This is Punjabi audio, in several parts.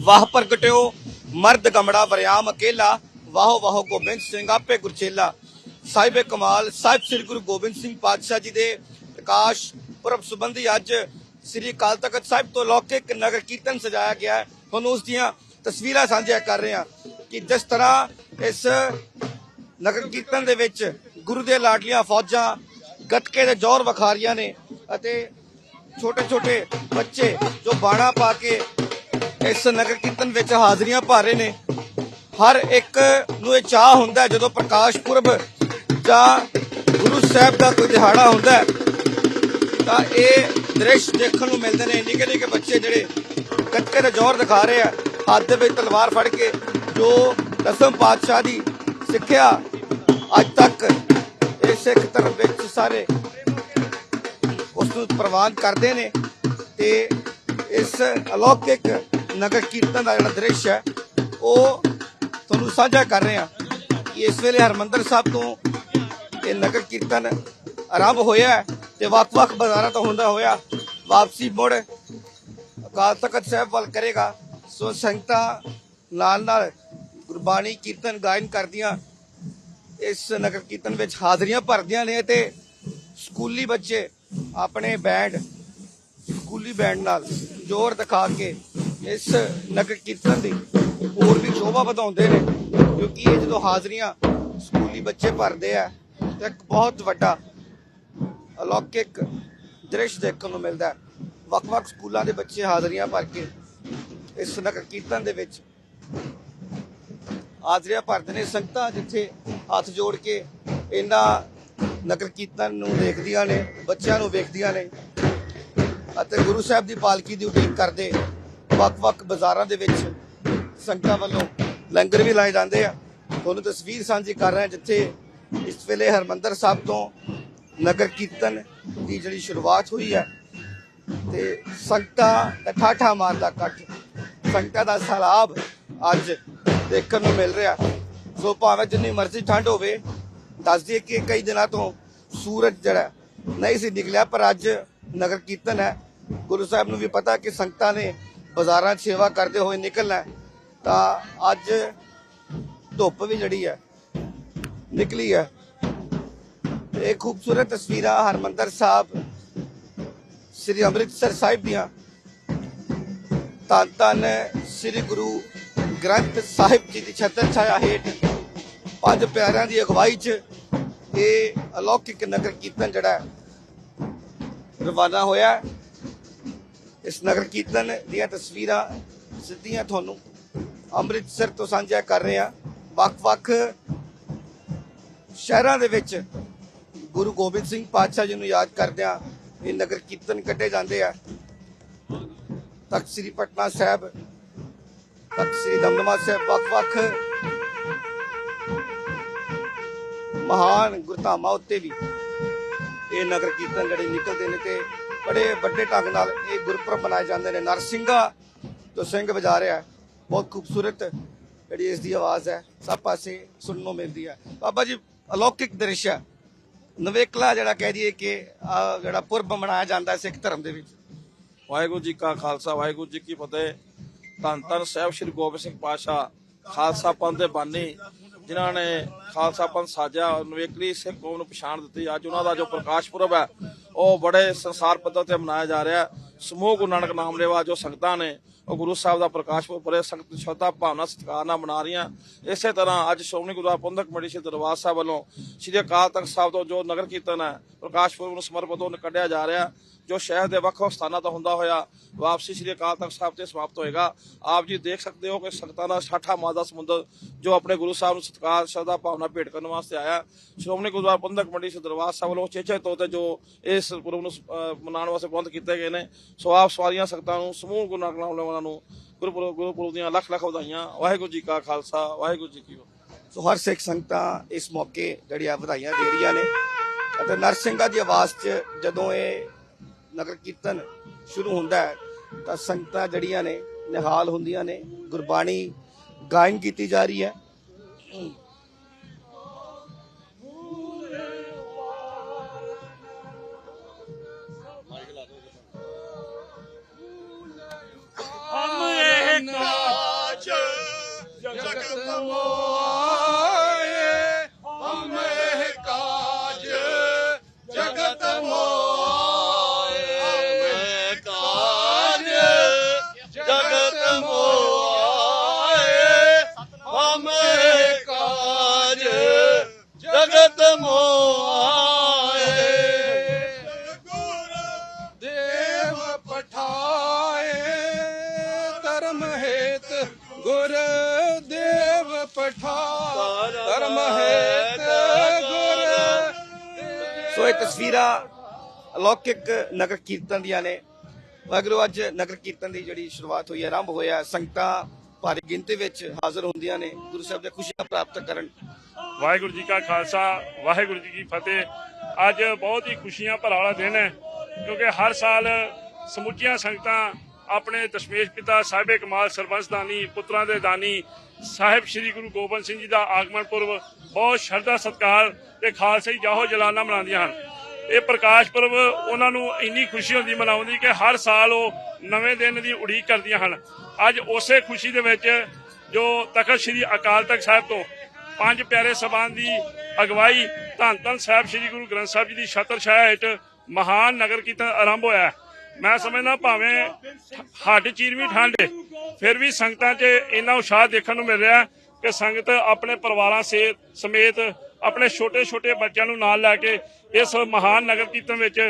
ਵਾਹ ਪ੍ਰਗਟਿਓ, ਮਰਦ ਗਮੜਾ ਵਰਿਆਮ ਅਕੇਲਾ, ਵਾਹੋ ਵਾਹੋ ਗੋਬਿੰਦ ਸਿੰਘ ਆਪੇ ਗੁਰਚੇਲਾ। ਸਾਹਿਬੇ ਕਮਾਲ, ਸਾਹਿਬ ਸ੍ਰੀ ਗੁਰੂ ਗੋਬਿੰਦ ਸਿੰਘ ਪਾਤਸ਼ਾਹ ਜੀ ਦੇ ਪ੍ਰਕਾਸ਼ ਪੁਰਬ ਸੰਬੰਧੀ ਅੱਜ ਸ੍ਰੀ ਅਕਾਲ ਤਖਤ ਸਾਹਿਬ ਤੋਂ ਲੌਕਿਕ ਨਗਰ ਕੀਰਤਨ ਸਜਾਇਆ ਗਿਆ ਹੈ। ਤੁਹਾਨੂੰ ਉਸ ਦੀਆਂ ਤਸਵੀਰਾਂ ਸਾਂਝੀਆਂ ਕਰ ਰਹੇ ਹਾਂ ਕਿ ਜਿਸ ਤਰ੍ਹਾਂ ਇਸ ਨਗਰ ਕੀਰਤਨ ਦੇ ਵਿੱਚ ਗੁਰੂ ਦੇ ਲਾਡਲੀਆਂ ਫੌਜਾਂ, ਗੱਤਕੇ ਦੇ ਜੋਰ ਵਖਾਰੀਆਂ ਨੇ ਅਤੇ ਛੋਟੇ ਛੋਟੇ ਬੱਚੇ ਜੋ ਬਾਣਾ ਪਾ ਕੇ ਇਸ ਨਗਰ ਕੀਰਤਨ ਵਿੱਚ ਹਾਜ਼ਰੀਆਂ ਭਰ ਰਹੇ ਨੇ। ਹਰ ਇੱਕ ਨੂੰ ਇਹ ਚਾਹ ਹੁੰਦਾ ਜਦੋਂ ਪ੍ਰਕਾਸ਼ ਪੁਰਬ ਜਾਂ ਗੁਰੂ ਸਾਹਿਬ ਦਾ ਕੋਈ ਦਿਹਾੜਾ ਹੁੰਦਾ ਤਾਂ ਇਹ ਦ੍ਰਿਸ਼ ਦੇਖਣ ਨੂੰ ਮਿਲਦੇ ਨੇ। ਨਿੱਕੇ ਨਿੱਕੇ ਬੱਚੇ ਜਿਹੜੇ ਕੱਚੇ ਦਾ ਜ਼ੋਰ ਦਿਖਾ ਰਹੇ ਆ, ਹੱਥ ਦੇ ਵਿੱਚ ਤਲਵਾਰ ਫੜ ਕੇ ਜੋ ਦਸਮ ਪਾਤਸ਼ਾਹ ਦੀ ਸਿੱਖਿਆ ਅੱਜ ਤੱਕ ਇਹ ਸਿੱਖ ਧਰਮ ਵਿੱਚ ਸਾਰੇ ਉਸ ਨੂੰ ਪ੍ਰਵਾਨ ਕਰਦੇ ਨੇ ਤੇ ਇਸ ਅਲੌਕਿਕ ਨਗਰ ਕੀਰਤਨ ਦਾ ਜਿਹੜਾ ਦ੍ਰਿਸ਼ ਹੈ, ਉਹ ਤੁਹਾਨੂੰ ਸਾਂਝਾ ਕਰ ਰਹੇ। ਹਾਂ ਇਸ ਵੇਲੇ ਹਰਮੰਦਰ ਸਾਹਿਬ ਤੋਂ ਇਹ ਨਗਰ ਕੀਰਤਨ ਆਰੰਭ ਹੋਇਆ ਹੈ ਤੇ ਵੱਖ-ਵੱਖ ਬਾਜ਼ਾਰਾਂ ਤੋਂ ਹੁੰਦਾ ਹੋਇਆ ਵਾਪਸੀ ਮੁੜ ਅਕਾਲ ਤਖਤ ਸਾਹਿਬ ਵੱਲ ਕਰੇਗਾ। ਸੋ ਸੰਗਤਾਂ ਨਾਲ ਨਾਲ ਗੁਰਬਾਣੀ ਕੀਰਤਨ ਗਾਇਨ ਕਰਦੀਆਂ, ਇਸ ਨਗਰ ਕੀਰਤਨ ਵਿੱਚ ਹਾਜ਼ਰੀਆਂ ਭਰਦੀਆਂ ਨੇ ਤੇ ਸਕੂਲੀ ਬੱਚੇ ਆਪਣੇ ਬੈਂਡ ਸਕੂਲੀ ਬੈਂਡ ਨਾਲ ਜ਼ੋਰ ਦਿਖਾ ਕੇ ਇਸ ਨਗਰ ਕੀਰਤਨ ਦੀ ਹੋਰ ਵੀ ਸ਼ੋਭਾ ਵਧਾਉਂਦੇ ਨੇ, ਕਿਉਂਕਿ ਇਹ ਜਦੋਂ ਹਾਜ਼ਰੀਆਂ ਸਕੂਲੀ ਬੱਚੇ ਭਰਦੇ ਆ, ਤੇ ਇੱਕ ਬਹੁਤ ਵੱਡਾ ਅਲੌਕਿਕ ਦ੍ਰਿਸ਼ ਦੇਖਣ ਨੂੰ ਮਿਲਦਾ ਹੈ। ਵੱਖ-ਵੱਖ ਸਕੂਲਾਂ ਦੇ ਬੱਚੇ ਹਾਜ਼ਰੀਆਂ ਭਰ ਕੇ ਇਸ ਨਗਰ ਕੀਰਤਨ ਦੇ ਵਿੱਚ ਹਾਜ਼ਰੀਆਂ ਭਰਦੇ ਨੇ। ਸੰਗਤਾਂ ਜਿੱਥੇ ਹੱਥ ਜੋੜ ਕੇ ਇਹਨਾਂ ਨਗਰ ਕੀਰਤਨ ਨੂੰ ਦੇਖਦੀਆਂ ਨੇ, ਬੱਚਿਆਂ ਨੂੰ ਵੇਖਦੀਆਂ ਨੇ ਅਤੇ ਗੁਰੂ ਸਾਹਿਬ ਦੀ ਪਾਲਕੀ ਦੀ ਉਡੀਕ ਕਰਦੇ ਵੱਖ-ਵੱਖ ਬਾਜ਼ਾਰਾਂ ਦੇ ਵਿੱਚ ਸੰਗਤਾਂ ਵੱਲੋਂ ਲੰਗਰ ਵੀ ਲਾਏ ਜਾਂਦੇ ਆ। ਤੁਹਾਨੂੰ ਤਸਵੀਰ ਸਾਂਝੀ ਕਰ ਰਹੇ ਜਿੱਥੇ ਇਸ ਵੇਲੇ ਹਰਮੰਦਰ ਸਾਹਿਬ ਤੋਂ ਨਗਰ ਕੀਰਤਨ ਦੀ ਜਿਹੜੀ ਸ਼ੁਰੂਆਤ ਹੋਈ ਹੈ ਤੇ ਸੰਗਤਾਂ ਦਾ ਠਾਠਾ ਮਾਰਦਾ ਇਕੱਠ, ਸੰਗਤਾਂ ਦਾ ਸਲਾਬ ਅੱਜ ਦੇਖਣ ਨੂੰ ਮਿਲ ਰਿਹਾ। ਸੋ ਭਾਵੇਂ ਜਿੰਨੀ ਮਰਜ਼ੀ ਠੰਡ ਹੋਵੇ, ਦੱਸ ਦਈਏ ਕਿ ਕਈ ਦਿਨਾਂ ਤੋਂ ਸੂਰਜ ਜਿਹੜਾ ਨਹੀਂ ਸੀ ਨਿਕਲਿਆ, ਪਰ ਅੱਜ ਨਗਰ ਕੀਰਤਨ ਹੈ। ਗੁਰੂ ਸਾਹਿਬ ਨੂੰ ਵੀ ਪਤਾ ਕਿ ਸੰਗਤਾਂ ਨੇ ਬਾਜ਼ਾਰਾਂ 'ਚ ਸੇਵਾ ਕਰਦੇ ਹੋਏ ਨਿਕਲਣਾ ਤਾਂ ਅੱਜ ਧੁੱਪ ਵੀ ਜਿਹੜੀ ਹੈ, ਨਿਕਲੀ ਹੈ। ਇਹ ਖੂਬਸੂਰਤ ਤਸਵੀਰਾਂ ਹਰਮੰਦਰ ਸਾਹਿਬ, ਸ੍ਰੀ ਅੰਮ੍ਰਿਤਸਰ ਸਾਹਿਬ ਦੀਆਂ। ਧੰਨ ਧੰਨ ਸ੍ਰੀ ਗੁਰੂ ਗ੍ਰੰਥ ਸਾਹਿਬ ਜੀ ਦੀ ਛਤਰ ਛਾਇਆ ਹੇਠ ਪੰਜ ਪਿਆਰਿਆਂ ਦੀ ਅਗਵਾਈ 'ਚ ਇਹ ਅਲੌਕਿਕ ਨਗਰ ਕੀਰਤਨ ਜਿਹੜਾ ਰਵਾਨਾ ਹੋਇਆ ਇਸ ਨਗਰ ਕੀਰਤਨ ਦੀਆਂ ਤਸਵੀਰਾਂ ਸਿੱਧੀਆਂ ਤੁਹਾਨੂੰ ਅੰਮ੍ਰਿਤਸਰ ਤੋਂ ਸਾਂਝਾ ਕਰ ਰਹੇ। ਹਾਂ ਵੱਖ-ਵੱਖ ਸ਼ਹਿਰਾਂ ਦੇ ਵਿੱਚ ਗੁਰੂ ਗੋਬਿੰਦ ਸਿੰਘ ਪਾਤਸ਼ਾਹ ਜੀ ਨੂੰ ਯਾਦ ਕਰਦਿਆਂ ਇਹ ਨਗਰ ਕੀਰਤਨ ਕੱਢੇ ਜਾਂਦੇ ਆ। ਤਖਤ ਸ੍ਰੀ ਪਟਨਾ ਸਾਹਿਬ, ਤਖਤ ਸ੍ਰੀ ਦਮਦਮਾ ਸਾਹਿਬ, ਵੱਖ-ਵੱਖ ਮਹਾਨ ਗੁਰਧਾਮਾਂ ਉੱਤੇ ਵੀ ਇਹ ਨਗਰ ਕੀਰਤਨ ਜਿਹੜੇ ਨਿਕਲਦੇ ਨੇ ਤੇ ਬੜੇ ਵੱਡੇ ਢੰਗ ਨਾਲ ਇਹ ਗੁਰਪੁਰਬ ਮਨਾਏ ਜਾਂਦੇ ਨੇ। ਨਰਸਿੰਘਾ ਜੋ ਸਿੰਘ ਵਜਾ ਰਿਹਾ ਬਹੁਤ ਖੂਬਸੂਰਤ ਜਿਹੜੀ ਇਸ ਦੀ ਆਵਾਜ਼ ਹੈ, ਸਭ ਪਾਸੇ ਸੁਣਨ ਨੂੰ ਮਿਲਦੀ ਹੈ। ਬਾਬਾ ਜੀ, ਅਲੌਕਿਕ ਦ੍ਰਿਸ਼ ਹੈ। ਨਵੇਕਲਾ ਜਿਹੜਾ ਕਹਿ ਦਈਏ ਕਿ ਜਿਹੜਾ ਪੁਰਬ ਮਨਾਇਆ ਜਾਂਦਾ ਸਿੱਖ ਧਰਮ ਦੇ ਵਿੱਚ। ਵਾਹਿਗੁਰੂ ਜੀ ਕਾ ਖਾਲਸਾ, ਵਾਹਿਗੁਰੂ ਜੀ ਕੀ ਫਤਿਹ। ਧੰਨ ਧੰਨ ਸਾਹਿਬ ਸ੍ਰੀ ਗੋਬਿੰਦ ਸਿੰਘ ਪਾਤਸ਼ਾਹ, ਖਾਲਸਾ ਪੰਥ ਦੇ ਬਾਨੀ, ਜਿਨ੍ਹਾਂ ਨੇ ਖਾਲਸਾ ਪੰਥ ਸਾਜਿਆ, ਨਵੇਕਲੀ ਸਿੱਖ ਕੌਮ ਨੂੰ ਪਛਾਣ ਦਿੱਤੀ। ਅੱਜ ਉਹਨਾਂ ਦਾ ਜੋ ਪ੍ਰਕਾਸ਼ ਪੁਰਬ ਹੈ ਉਹ ਬੜੇ ਸੰਸਾਰ ਪੱਧਰ ਤੇ ਮਨਾਇਆ ਜਾ ਰਿਹਾ। ਸਮੂਹ ਗੁਰੂ ਨਾਨਕ ਨਾਮ ਲੈਵਾ ਜੋ ਸੰਗਤਾਂ ਨੇ, ਉਹ ਗੁਰੂ ਸਾਹਿਬ ਦਾ ਪ੍ਰਕਾਸ਼ ਪੁਰਬ ਸੰਗਤ ਸ਼ਰਧਾ, ਭਾਵਨਾ, ਸਤਿਕਾਰ ਨਾਲ ਮਨਾ ਰਹੀਆਂ। ਇਸੇ ਤਰ੍ਹਾਂ ਅੱਜ ਸ਼੍ਰੋਮਣੀ ਗੁਰਦੁਆਰਾ ਪ੍ਰਬੰਧਕ ਕਮੇਟੀ ਸ੍ਰੀ ਦਰਬਾਰ ਸਾਹਿਬ ਵੱਲੋਂ ਸ੍ਰੀ ਅਕਾਲ ਤਖਤ ਸਾਹਿਬ ਤੋਂ ਜੋ ਨਗਰ ਕੀਰਤਨ ਹੈ, ਪ੍ਰਕਾਸ਼ ਪੁਰਬ ਨੂੰ ਸਮਰਪਿਤ ਉਹ ਕੱਢਿਆ ਜਾ ਰਿਹਾ। ਜੋ ਸ਼ਹਿਰ ਦੇ ਵੱਖ-ਵੱਖ ਸਥਾਨਾਂ ਤੋਂ ਹੁੰਦਾ ਹੋਇਆ ਵਾਪਸੀ ਸ੍ਰੀ ਅਕਾਲ ਤਖਤ ਸਾਹਿਬ ਤੇ ਸਮਾਪਤ ਹੋਏਗਾ। ਆਪ ਜੀ ਦੇਖ ਸਕਦੇ ਹੋ ਕਿ ਸੰਗਤਾਂ ਦਾ ਸਾਠਾ ਮਾਦਾ ਸਮੁੰਦਰ ਜੋ ਆਪਣੇ ਗੁਰੂ ਸਾਹਿਬ ਨੂੰ ਸਤਿਕਾਰ, ਸ਼ਰਧਾ, ਭਾਵਨਾ ਭੇਟ ਕਰਨ ਵਾਸਤੇ ਆਇਆ। ਸ਼੍ਰੋਮਣੀ ਗੁਰਦੁਆਰਾ ਪ੍ਰਬੰਧਕ ਕਮੇਟੀ ਸ੍ਰੀ ਸਾਹਿਬ ਵੱਲੋਂ ਚੇਚੇ ਤੌਰ ਤੇ ਜੋ ਇਸ ਪੁਰਬ ਨੂੰ ਮਨਾਉਣ ਵਾਸਤੇ ਪ੍ਰਬੰਧ ਕੀਤੇ ਗਏ ਨੇ, ਸੋ ਆਪ ਸਵਾਰੀਆਂ ਸੰਗਤਾਂ ਨੂੰ, ਸਮੂਹ ਗੁਰੂ ਨਾਨਕ ਨਾਮ ਲੈਵਾਂ ਨੂੰ ਗੁਰਪੁਰਬ ਗੁਰਪੁਰਬ ਦੀਆਂ ਲੱਖ ਲੱਖ ਵਧਾਈਆਂ। ਵਾਹਿਗੁਰੂ ਜੀ ਕਾ ਖਾਲਸਾ, ਵਾਹਿਗੁਰੂ ਜੀ ਕੀ ਫਤਿਹ। ਸੋ ਹਰ ਸਿੱਖ ਸੰਗਤਾਂ ਇਸ ਮੌਕੇ ਜਿਹੜੀਆਂ ਵਧਾਈਆਂ ਦੇ ਰਹੀਆਂ ਨੇ ਅਤੇ ਨਰਸਿੰਘਾ ਦੀ ਆਵਾਜ਼ 'ਚ ਜਦੋਂ ਇਹ ਨਗਰ ਕੀਰਤਨ ਸ਼ੁਰੂ ਹੁੰਦਾ ਹੈ, ਤਾਂ ਸੰਗਤਾਂ ਜਿਹੜੀਆਂ ਨੇ ਨਿਹਾਲ ਹੁੰਦੀਆਂ ਨੇ, ਗੁਰਬਾਣੀ ਗਾਇਨ ਕੀਤੀ ਜਾ ਰਹੀ ਹੈ। ਠਾਠ ਧਰਮ ਹੇਤ ਗੁਰ ਸੋ ਇਹ ਤਸਵੀਰਾਂ ਅਲੌਕਿਕ ਨਗਰ ਕੀਰਤਨ ਦੀਆਂ ਨੇ। ਵਾਹਿਗੁਰੂ ਅੱਜ ਨਗਰ ਕੀਰਤਨ ਦੀ ਜਿਹੜੀ ਸ਼ੁਰੂਆਤ ਹੋਈ ਹੈ ਆਰੰਭ ਹੋਇਆ ਸੰਗਤਾਂ ਭਾਰੀ ਗਿਣਤੀ ਵਿੱਚ ਹਾਜ਼ਰ ਹੁੰਦੀਆਂ ਨੇ। ਗੁਰੂ ਸਾਹਿਬ ਦੀਆਂ ਖੁਸ਼ੀਆਂ ਪ੍ਰਾਪਤ ਕਰਨ। ਵਾਹਿਗੁਰੂ ਜੀ ਕਾ ਖਾਲਸਾ ਵਾਹਿਗੁਰੂ ਜੀ ਕੀ ਫਤਿਹ। ਅੱਜ ਬਹੁਤ ਹੀ ਖੁਸ਼ੀਆਂ ਭਰਾ ਵਾਲਾ ਦਿਨ ਹੈ ਕਿਉਂਕਿ ਹਰ ਸਾਲ ਸਮੁੱਚੀਆਂ ਸੰਗਤਾਂ ਆਪਣੇ ਦਸ਼ਮੇਸ਼ ਪਿਤਾ ਸਾਹਿਬੇ ਕਮਾਲ ਸਰਬੰਸ ਦਾਨੀ ਪੁੱਤਰਾਂ ਦੇ ਦਾਨੀ ਸਾਹਿਬ ਸ੍ਰੀ ਗੁਰੂ ਗੋਬਿੰਦ ਸਿੰਘ ਜੀ ਦਾ ਆਗਮਨ ਪੁਰਬ ਬਹੁਤ ਸ਼ਰਧਾ, ਸਤਿਕਾਰ ਤੇ ਖਾਲਸੇ ਜਾਹੋ ਜਲਾਨਾ ਮਨਾਉਂਦੀਆਂ ਹਨ ਇਹ ਪ੍ਰਕਾਸ਼ ਪੁਰਬ ਉਹਨਾਂ ਨੂੰ ਇੰਨੀ ਖੁਸ਼ੀ ਹੁੰਦੀ ਮਨਾਉਂਦੀ ਕਿ ਹਰ ਸਾਲ ਉਹ ਨਵੇਂ ਦਿਨ ਦੀ ਉਡੀਕ ਕਰਦੀਆਂ ਹਨ ਅੱਜ ਉਸੇ ਖੁਸ਼ੀ ਦੇ ਵਿੱਚ ਜੋ ਤਖਤ ਸ੍ਰੀ ਅਕਾਲ ਤਖਤ ਸਾਹਿਬ ਤੋਂ ਪੰਜ ਪਿਆਰੇ ਸਭਾਨ ਦੀ ਅਗਵਾਈ ਧੰਨ ਧੰਨ ਸਾਹਿਬ ਸ੍ਰੀ ਗੁਰੂ ਗ੍ਰੰਥ ਸਾਹਿਬ ਜੀ ਦੀ ਛਤਰ ਛਾਇਆ ਹੇਠ ਮਹਾਨ ਨਗਰ ਕੀਰਤਨ ਆਰੰਭ ਹੋਇਆ ਹੈ। ਮੈਂ ਸਮਝਦਾ ਭਾਵੇਂ ਹੱਡ ਚੀਰਵੀਂ ਠੰਡ ਫਿਰ ਵੀ ਸੰਗਤਾਂ 'ਚ ਇੰਨਾ ਉਤਸ਼ਾਹ ਦੇਖਣ ਨੂੰ ਮਿਲ ਰਿਹਾ ਕਿ ਸੰਗਤ ਆਪਣੇ ਪਰਿਵਾਰਾਂ ਸੇ ਸਮੇਤ ਆਪਣੇ ਛੋਟੇ ਛੋਟੇ ਬੱਚਿਆਂ ਨੂੰ ਨਾਲ ਲੈ ਕੇ ਇਸ ਮਹਾਨ ਨਗਰ ਕੀਰਤਨ ਵਿੱਚ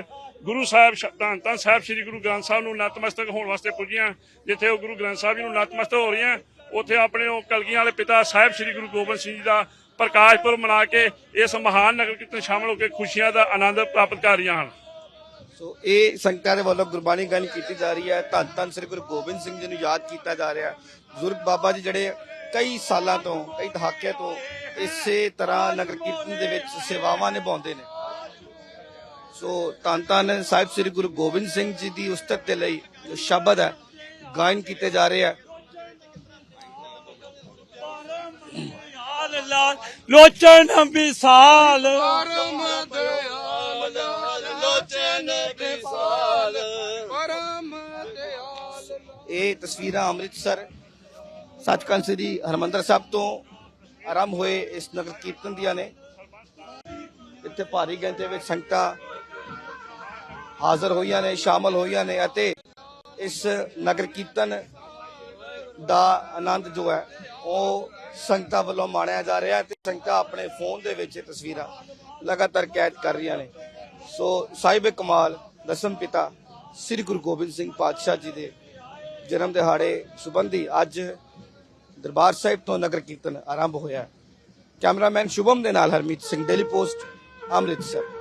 ਗੁਰੂ ਸਾਹਿਬ ਸ਼- ਧੰਨ ਧੰਨ ਸਾਹਿਬ ਸ੍ਰੀ ਗੁਰੂ ਗ੍ਰੰਥ ਸਾਹਿਬ ਨੂੰ ਨਤਮਸਤਕ ਹੋਣ ਵਾਸਤੇ ਪੁੱਜੀਆਂ, ਜਿੱਥੇ ਉਹ ਗੁਰੂ ਗ੍ਰੰਥ ਸਾਹਿਬ ਜੀ ਨੂੰ ਨਤਮਸਤਕ ਹੋ ਰਹੀਆਂ, ਉੱਥੇ ਆਪਣੇ ਉਹ ਕਲਗੀਆਂ ਵਾਲੇ ਪਿਤਾ ਸਾਹਿਬ ਸ੍ਰੀ ਗੁਰੂ ਗੋਬਿੰਦ ਸਿੰਘ ਜੀ ਦਾ ਪ੍ਰਕਾਸ਼ ਪੁਰਬ ਮਨਾ ਕੇ ਇਸ ਮਹਾਨ ਨਗਰ ਕੀਰਤਨ ਸ਼ਾਮਲ ਹੋ ਕੇ ਖੁਸ਼ੀਆਂ ਦਾ ਆਨੰਦ ਪ੍ਰਾਪਤ ਕਰ ਰਹੀਆਂ ਹਨ। ਸੋ ਇਹ ਸੰਗਤਾਂ ਦੇ ਵੱਲੋਂ ਗੁਰਬਾਣੀ ਗਾਇਨ ਕੀਤੀ ਜਾ ਰਹੀ ਹੈ। ਧੰਨ ਧੰਨ ਸ੍ਰੀ ਗੁਰੂ ਗੋਬਿੰਦ ਸਿੰਘ ਜੀ ਨੂੰ ਯਾਦ ਕੀਤਾ ਜਾ ਰਿਹਾ ਬਜ਼ੁਰਗ ਬਾਬਾ ਜੀ ਜਿਹੜੇ ਕਈ ਸਾਲਾਂ ਤੋਂ, ਕਈ ਦਹਾਕਿਆਂ ਤੋਂ ਇਸੇ ਤਰ੍ਹਾਂ ਨਗਰ ਕੀਰਤਨ ਦੇ ਵਿੱਚ ਸੇਵਾਵਾਂ ਨਿਭਾਉਂਦੇ ਨੇ। ਸੋ ਧੰਨ ਧੰਨ ਸਾਹਿਬ ਸ੍ਰੀ ਗੁਰੂ ਗੋਬਿੰਦ ਸਿੰਘ ਜੀ ਦੀ ਉਸਤਤ ਦੇ ਲਈ ਜੋ ਸ਼ਬਦ ਹੈ, ਗਾਇਨ ਕੀਤੇ ਜਾ ਰਹੇ ਆ ਲੋਚਨ ਵਿਸਾਲ ਤਸਵੀਰਾਂ ਅੰਮ੍ਰਿਤਸਰ ਸੱਚਖੰਡ ਸ੍ਰੀ ਹਰਮੰਦਰ ਸਾਹਿਬ ਤੋਂ ਆਰੰਭ ਹੋਏ ਇਸ ਨਗਰ ਕੀਰਤਨ ਦੀਆਂ ਨੇ। ਇੱਥੇ ਭਾਰੀ ਗਿਣਤੀ ਵਿੱਚ ਸੰਗਤਾਂ ਹਾਜ਼ਰ ਹੋਈਆਂ ਨੇ, ਸ਼ਾਮਲ ਹੋਈਆਂ ਨੇ ਅਤੇ ਇਸ ਨਗਰ ਕੀਰਤਨ ਦਾ ਆਨੰਦ ਜੋ ਹੈ, ਉਹ ਸੰਗਤਾਂ ਵੱਲੋਂ ਮਾਣਿਆ ਜਾ ਰਿਹਾ ਹੈ ਤੇ ਸੰਗਤਾਂ ਆਪਣੇ ਫੋਨ ਦੇ ਵਿੱਚ ਇਹ ਤਸਵੀਰਾਂ ਲਗਾਤਾਰ ਕੈਦ ਕਰ ਰਹੀਆਂ ਨੇ। ਸੋ ਸਾਹਿਬ ਕਮਾਲ, ਦਸਮ ਪਿਤਾ ਸ੍ਰੀ ਗੁਰੂ ਗੋਬਿੰਦ ਸਿੰਘ ਪਾਤਸ਼ਾਹ ਜੀ ਦੇ ਜਨਮ ਦਿਹਾੜੇ ਸੁਬੰਧੀ ਅੱਜ ਦਰਬਾਰ ਸਾਹਿਬ ਤੋਂ ਨਗਰ ਕੀਰਤਨ ਆਰੰਭ ਹੋਇਆ ਕੈਮਰਾਮੈਨ ਸ਼ੁਭਮ ਦੇ ਨਾਲ ਹਰਮੀਤ ਸਿੰਘ ਡੇਲੀ ਪੋਸਟ ਅੰਮ੍ਰਿਤਸਰ।